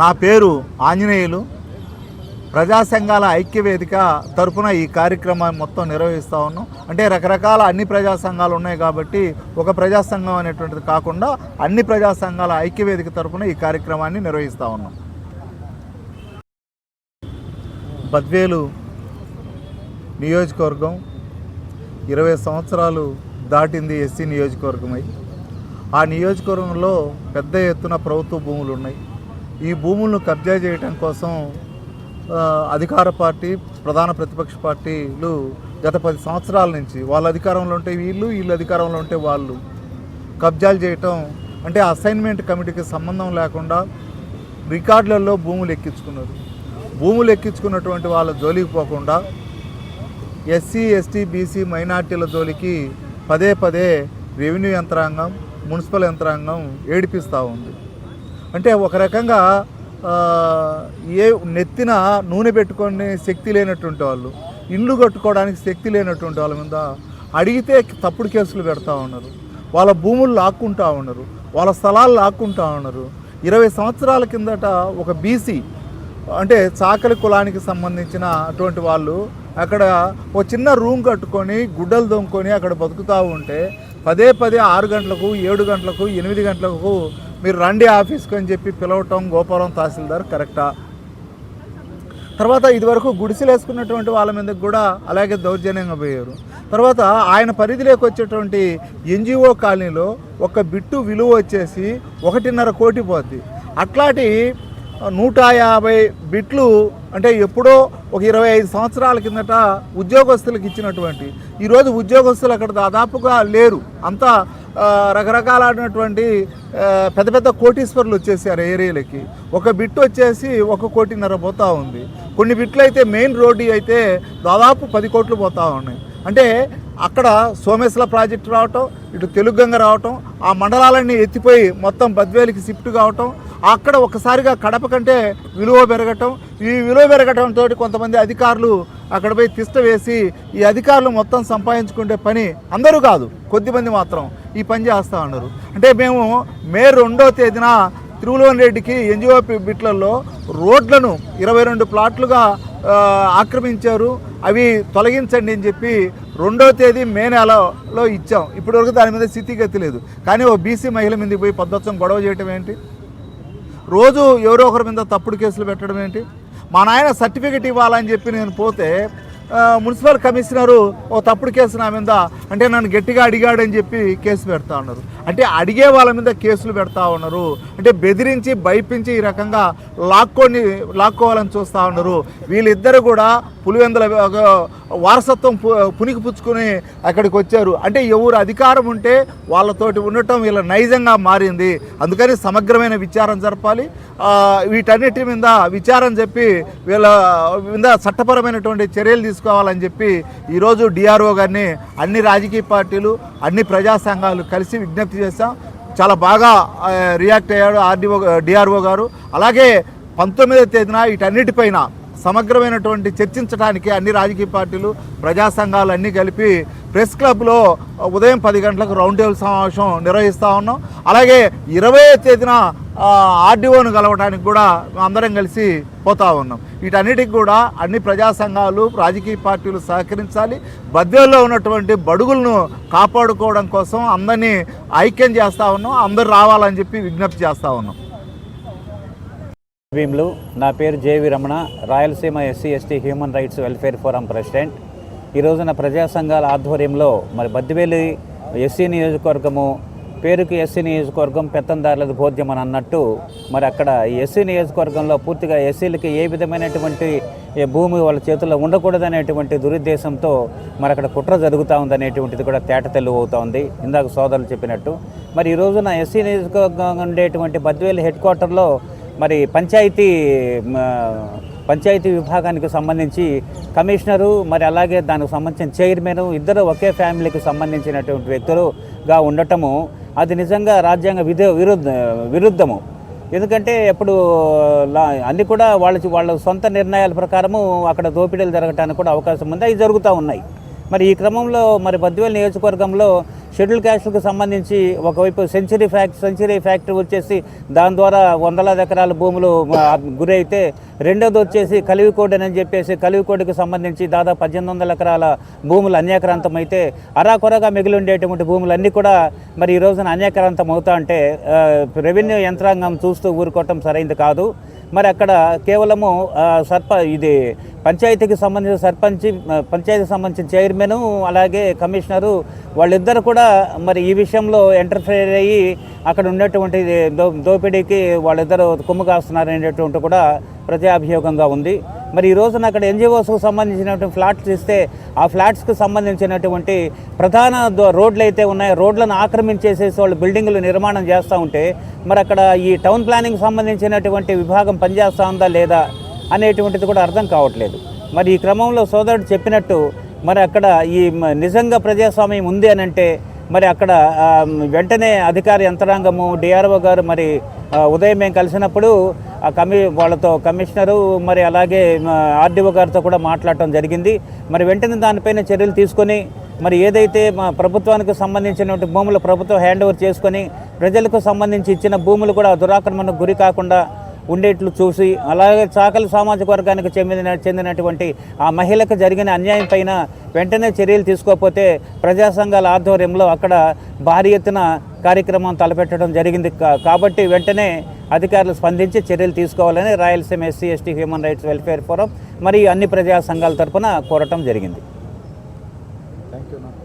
నా పేరు ఆంజనేయులు. ప్రజా సంఘాల ఐక్యవేదిక తరపున ఈ కార్యక్రమాన్ని మొత్తం నిర్వహిస్తూ ఉన్నాం. అంటే రకరకాల అన్ని ప్రజా సంఘాలు ఉన్నాయి కాబట్టి ఒక ప్రజా సంఘం అనేటువంటిది కాకుండా అన్ని ప్రజా సంఘాల ఐక్యవేదిక తరపున ఈ కార్యక్రమాన్ని నిర్వహిస్తూ ఉన్నాం. బద్వేలు నియోజకవర్గం ఇరవై సంవత్సరాలు దాటింది ఎస్సీ నియోజకవర్గమై. ఆ నియోజకవర్గంలో పెద్ద ఎత్తున ప్రభుత్వ భూములు ఉన్నాయి. ఈ భూములను కబ్జా చేయడం కోసం అధికార పార్టీ ప్రధాన ప్రతిపక్ష పార్టీలు గత పది సంవత్సరాల నుంచి వాళ్ళ అధికారంలో ఉంటే వీళ్ళు వీళ్ళు అధికారంలో ఉంటే వాళ్ళు కబ్జాలు చేయటం అంటే అసైన్మెంట్ కమిటీకి సంబంధం లేకుండా రికార్డులలో భూములు ఎక్కించుకున్నారు. భూములు ఎక్కించుకున్నటువంటి వాళ్ళ జోలికి పోకుండా ఎస్సీ ఎస్టీ బీసీ మైనార్టీల జోలికి పదే పదే రెవెన్యూ యంత్రాంగం మున్సిపల్ యంత్రాంగం ఏడిపిస్తూ ఉంది. అంటే ఒక రకంగా ఏ నెత్తిన నూనె పెట్టుకొని శక్తి లేనటువంటి వాళ్ళు ఇల్లు కట్టుకోవడానికి శక్తి లేనటువంటి వాళ్ళ మీద అడిగితే తప్పుడు కేసులు పెడతా ఉన్నారు. వాళ్ళ భూములు లాక్కుంటా ఉన్నారు. వాళ్ళ స్థలాలు లాక్కుంటా ఉన్నారు. ఇరవై సంవత్సరాల కిందట ఒక బీసీ అంటే చాకలి కులానికి సంబంధించిన అటువంటి వాళ్ళు అక్కడ ఒక చిన్న రూమ్ కట్టుకొని గుడ్డలు దొంకొని అక్కడ బతుకుతూ ఉంటే పదే పదే ఆరు గంటలకు ఏడు గంటలకు ఎనిమిది గంటలకు మీరు రండి ఆఫీస్కి అని చెప్పి పిలవటం గోపురం తహసీల్దార్ కరెక్టా? తర్వాత ఇదివరకు గుడిసెలు వేసుకున్నటువంటి వాళ్ళ మీదకి కూడా అలాగే దౌర్జన్యంగా పోయారు. తర్వాత ఆయన పరిధిలోకి వచ్చేటువంటి ఎన్జిఓ కాలనీలో ఒక బిట్టు విలువ వచ్చేసి ఒకటిన్నర కోటి పోద్ది. అట్లాంటి నూట యాభై బిట్లు అంటే ఎప్పుడో ఒక ఇరవై ఐదు సంవత్సరాల కిందట ఉద్యోగస్తులకు ఇచ్చినటువంటి. ఈరోజు ఉద్యోగస్తులు అక్కడ దాదాపుగా లేరు. అంతా రకరకాలైనటువంటి పెద్ద పెద్ద కోటీశ్వర్లు వచ్చేసారు ఏరియాలకి. ఒక బిట్ వచ్చేసి ఒక కోటిన్నర పోతా ఉంది. కొన్ని బిట్లు అయితే మెయిన్ రోడ్డు అయితే దాదాపు పది కోట్లు పోతా ఉన్నాయి. అంటే అక్కడ సోమేశ్వర ప్రాజెక్టు రావటం ఇటు తెలుగు గంగ రావటం ఆ మండలాలన్నీ ఎత్తిపోయి మొత్తం బద్వేలికి షిఫ్ట్ కావటం అక్కడ ఒకసారిగా కడప కంటే విలువ పెరగటం ఈ విలువ పెరగటంతో కొంతమంది అధికారులు అక్కడ పోయి తిష్ట వేసి ఈ అధికారులు మొత్తం సంపాదించుకునే పని అందరూ కాదు కొద్దిమంది మాత్రం ఈ పని చేస్తూ ఉన్నారు. అంటే మేము మే రెండో తేదీన తిరుమలవన్ రెడ్డికి ఎన్జిఓ బిట్లలో రోడ్లను ఇరవై రెండు ప్లాట్లుగా ఆక్రమించారు. అవి తొలగించండి అని చెప్పి రెండో తేదీ మే నెలలో ఇచ్చాం. ఇప్పటివరకు దాని మీద స్థితిగతి లేదు. కానీ ఓ బీసీ మహిళ మీద పోయి పద్ధతం గొడవ చేయటం ఏంటి? రోజు ఎవరో ఒకరి మీద తప్పుడు కేసులు పెట్టడం ఏంటి? మా నాయన సర్టిఫికెట్ ఇవ్వాలని చెప్పి నేను పోతే మున్సిపల్ కమిషనరు ఓ తప్పుడు కేసు నా మీద అంటే నన్ను గట్టిగా అడిగాడని చెప్పి కేసు పెడతా ఉన్నారు. అంటే అడిగే వాళ్ళ మీద కేసులు పెడతా ఉన్నారు. అంటే బెదిరించి భయపించి ఈ రకంగా లాక్కొని లాక్కోవాలని చూస్తూ ఉన్నారు. వీళ్ళిద్దరు కూడా పులివెందుల వారసత్వం పు- పునికి పుచ్చుకొని అక్కడికి వచ్చారు. అంటే ఎవరు అధికారం ఉంటే వాళ్ళతోటి ఉండటం వీళ్ళ నైజంగా మారింది. అందుకని సమగ్రమైన విచారం జరపాలి. వీటన్నిటి మీద విచారం చెప్పి వీళ్ళ మీద చట్టపరమైనటువంటి చర్యలు తీసుకోవాలని చెప్పి ఈరోజు డిఆర్ఓ గారిని అన్ని రాజకీయ పార్టీలు అన్ని ప్రజా సంఘాలు కలిసి విజ్ఞప్తి చేస్తాం చాలా బాగా రియాక్ట్ అయ్యాడు ఆర్డీఓ డిఆర్ఓ గారు. అలాగే పంతొమ్మిదో తేదీన వీటన్నిటిపైన సమగ్రమైనటువంటి చర్చించడానికి అన్ని రాజకీయ పార్టీలు ప్రజా సంఘాలు అన్నీ కలిపి ప్రెస్ క్లబ్లో ఉదయం పది గంటలకు రౌండ్ టేబుల్ సమావేశం నిర్వహిస్తూ ఉన్నాం. అలాగే ఇరవై తేదీన ఆర్డీఓను కలవడానికి కూడా అందరం కలిసి పోతా ఉన్నాం. వీటన్నిటికి కూడా అన్ని ప్రజా సంఘాలు రాజకీయ పార్టీలు సహకరించాలి. బద్దెల్లో ఉన్నటువంటి బడుగులను కాపాడుకోవడం కోసం అందరినీ ఐక్యం చేస్తూ ఉన్నాం. అందరు రావాలని చెప్పి విజ్ఞప్తి చేస్తూ ఉన్నాం. భీములు. నా పేరు J V Ramana Rayalaseema SC ST human rights welfare forum president. ఈ రోజున ప్రజా సంఘాల ఆధ్వర్యంలో మరి బద్దివేలి ఎస్సీ నియోజకవర్గము పేరుకి ఎస్సీ నియోజకవర్గం పెత్తందారులది బోధ్యం అని అన్నట్టు మరి అక్కడ ఈ ఎస్సీ నియోజకవర్గంలో పూర్తిగా ఎస్సీలకి ఏ విధమైనటువంటి భూమి వాళ్ళ చేతుల్లో ఉండకూడదనేటువంటి దురుద్దేశంతో మరి అక్కడ కుట్ర జరుగుతూ ఉందనేటువంటిది కూడా తేట తెల్లు ఉంది. ఇందాక సోదరులు చెప్పినట్టు. మరి ఈ రోజున ఎస్సీ నియోజకవర్గం ఉండేటువంటి బద్వేలు హెడ్ క్వార్టర్లో మరి పంచాయతీ పంచాయతీ విభాగానికి సంబంధించి కమిషనరు మరి అలాగే దానికి సంబంధించిన చైర్మన్ ఇద్దరు ఒకే ఫ్యామిలీకి సంబంధించినటువంటి వ్యక్తులుగా ఉండటము అది నిజంగా రాజ్యాంగ విధ విరుద్ధ విరుద్ధము. ఎందుకంటే ఇప్పుడు లా- కూడా వాళ్ళ వాళ్ళ సొంత నిర్ణయాల ప్రకారము అక్కడ దోపిడీలు జరగటానికి కూడా అవకాశం ఉంది. అవి జరుగుతూ ఉన్నాయి. మరి ఈ క్రమంలో మరి బద్దివేలు నియోజకవర్గంలో షెడ్యూల్ క్యాస్ట్లకు సంబంధించి ఒకవైపు సెంచరీ ఫ్యాక్ట్ సెంచరీ ఫ్యాక్టరీ వచ్చేసి దాని ద్వారా వందలాది ఎకరాల భూములు గురైతే రెండోది వచ్చేసి కలివికోడ్ అని చెప్పేసి కలివికోడ్కి సంబంధించి దాదాపు పద్దెనిమిది వందల ఎకరాల భూములు అన్యాక్రాంతం అయితే అరాకొరగా మిగిలి ఉండేటువంటి భూములన్నీ కూడా మరి ఈ రోజున అన్యాక్రాంతం అవుతా అంటే రెవెన్యూ యంత్రాంగం చూస్తూ ఊరుకోవటం సరైంది కాదు. మరి అక్కడ కేవలము సర్ప ఇది పంచాయతీకి సంబంధించిన సర్పంచ్ పంచాయతీకి సంబంధించిన చైర్మన్ అలాగే కమిషనరు వాళ్ళిద్దరు కూడా మరి ఈ విషయంలో ఎంటర్ఫైర్ అయ్యి అక్కడ ఉన్నటువంటి దో దోపిడీకి వాళ్ళిద్దరు కుమ్ము కాస్తున్నారు అనేటువంటి కూడా ప్రజాభియోగంగా ఉంది. మరి ఈ రోజున అక్కడ ఎన్జిఓస్కు సంబంధించినటువంటి ఫ్లాట్స్ ఇస్తే ఆ ఫ్లాట్స్కి సంబంధించినటువంటి ప్రధాన దో- రోడ్లు అయితే ఉన్నాయో రోడ్లను ఆక్రమించేసేసి వాళ్ళు బిల్డింగులు నిర్మాణం చేస్తూ ఉంటే మరి అక్కడ ఈ టౌన్ ప్లానింగ్ సంబంధించినటువంటి విభాగం పనిచేస్తూ ఉందా లేదా అనేటువంటిది కూడా అర్థం కావట్లేదు. మరి ఈ క్రమంలో సోదరుడు చెప్పినట్టు మరి అక్కడ ఈ నిజంగా ప్రజాస్వామ్యం ఉంది అని అంటే మరి అక్కడ వెంటనే అధికార యంత్రాంగము డిఆర్ఓ గారు మరి ఉదయం మేము కలిసినప్పుడు ఆ కమి వాళ్ళతో కమిషనరు మరి అలాగే ఆర్డీఓ గారితో కూడా మాట్లాడటం జరిగింది. మరి వెంటనే దానిపైన చర్యలు తీసుకొని మరి ఏదైతే మా ప్రభుత్వానికి సంబంధించినటువంటి భూములు ప్రభుత్వం హ్యాండ్ ఓవర్ చేసుకొని ప్రజలకు సంబంధించి ఇచ్చిన భూములు కూడా దురాక్రమణకు గురి కాకుండా ఉండేట్లు చూసి అలాగే చాకలి సామాజిక వర్గానికి చెందిన చెందినటువంటి ఆ మహిళకు జరిగిన అన్యాయం పైన వెంటనే చర్యలు తీసుకోకపోతే ప్రజా సంఘాల ఆధ్వర్యంలో అక్కడ భారీ ఎత్తున కార్యక్రమం తలపెట్టడం జరిగింది. కాబట్టి వెంటనే అధికారులు స్పందించి చర్యలు తీసుకోవాలని Rayalaseema SC ST human rights welfare forum మరియు అన్ని ప్రజా సంఘాల తరఫున కోరటం జరిగింది.